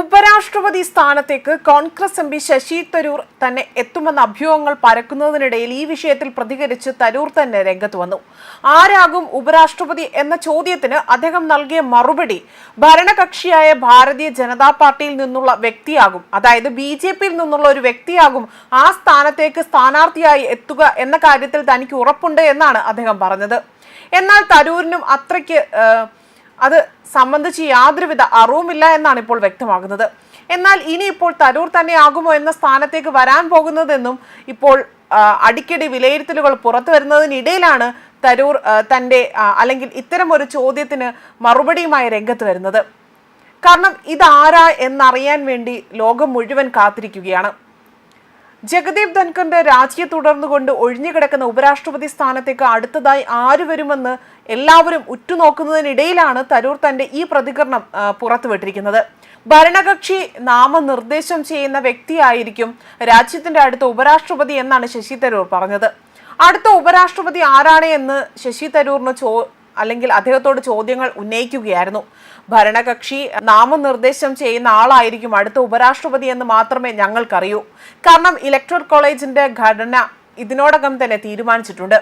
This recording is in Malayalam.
ഉപരാഷ്ട്രപതി സ്ഥാനത്തേക്ക് കോൺഗ്രസ് എം പി ശശി തരൂർ തന്നെ എത്തുമെന്ന അഭ്യൂഹങ്ങൾ പരക്കുന്നതിനിടയിൽ ഈ വിഷയത്തിൽ പ്രതികരിച്ച് തരൂർ തന്നെ രംഗത്ത് വന്നു. ആരാകും ഉപരാഷ്ട്രപതി എന്ന ചോദ്യത്തിന് അദ്ദേഹം നൽകിയ മറുപടി ഭരണകക്ഷിയായ ഭാരതീയ ജനതാ പാർട്ടിയിൽ നിന്നുള്ള വ്യക്തിയാകും. അതായത് ബി ജെ പിയിൽ നിന്നുള്ള ഒരു വ്യക്തിയാകും ആ സ്ഥാനത്തേക്ക് സ്ഥാനാർത്ഥിയായി എത്തുക എന്ന കാര്യത്തിൽ തനിക്ക് ഉറപ്പുണ്ട് എന്നാണ് അദ്ദേഹം പറഞ്ഞത്. എന്നാൽ തരൂരിനും അത്രയ്ക്ക് അത് സംബന്ധിച്ച് യാതൊരുവിധ അറിവുമില്ല എന്നാണ് ഇപ്പോൾ വ്യക്തമാകുന്നത്. എന്നാൽ ഇനിയിപ്പോൾ തരൂർ തന്നെ ആകുമോ എന്ന സ്ഥാനത്തേക്ക് വരാൻ പോകുന്നതെന്നും ഇപ്പോൾ അടിക്കടി വിലയിരുത്തലുകൾ പുറത്തു വരുന്നതിനിടയിലാണ് തരൂർ തന്റെ അല്ലെങ്കിൽ ഇത്തരം ഒരു ചോദ്യത്തിന് മറുപടിയുമായി രംഗത്ത് വരുന്നത്. കാരണം ഇതാരാ എന്നറിയാൻ വേണ്ടി ലോകം മുഴുവൻ കാത്തിരിക്കുകയാണ്. ജഗദീപ് ധൻഖറിന്റെ രാജിയെ തുടർന്നുകൊണ്ട് ഒഴിഞ്ഞുകിടക്കുന്ന ഉപരാഷ്ട്രപതി സ്ഥാനത്തേക്ക് അടുത്തതായി ആര് വരുമെന്ന് എല്ലാവരും ഉറ്റുനോക്കുന്നതിനിടയിലാണ് തരൂർ തന്റെ ഈ പ്രതികരണം പുറത്തുവിട്ടിരിക്കുന്നത്. ഭരണകക്ഷി നാമനിർദ്ദേശം ചെയ്യുന്ന വ്യക്തിയായിരിക്കും രാജ്യത്തിന്റെ അടുത്ത ഉപരാഷ്ട്രപതി എന്നാണ് ശശി തരൂർ പറഞ്ഞത്. അടുത്ത ഉപരാഷ്ട്രപതി ആരാണ് എന്ന് ശശി തരൂറിന് ചോ അല്ലെങ്കിൽ അദ്ദേഹത്തോട് ചോദ്യങ്ങൾ ഉന്നയിക്കുകയായിരുന്നു. ഭരണകക്ഷി നാമനിർദ്ദേശം ചെയ്യുന്ന ആളായിരിക്കും അടുത്ത ഉപരാഷ്ട്രപതി എന്ന് മാത്രമേ ഞങ്ങൾക്കറിയൂ. കാരണം ഇലക്ട്രൽ കോളേജിന്റെ ഘടന ഇതിനോടകം തന്നെ തീരുമാനിച്ചിട്ടുണ്ട്.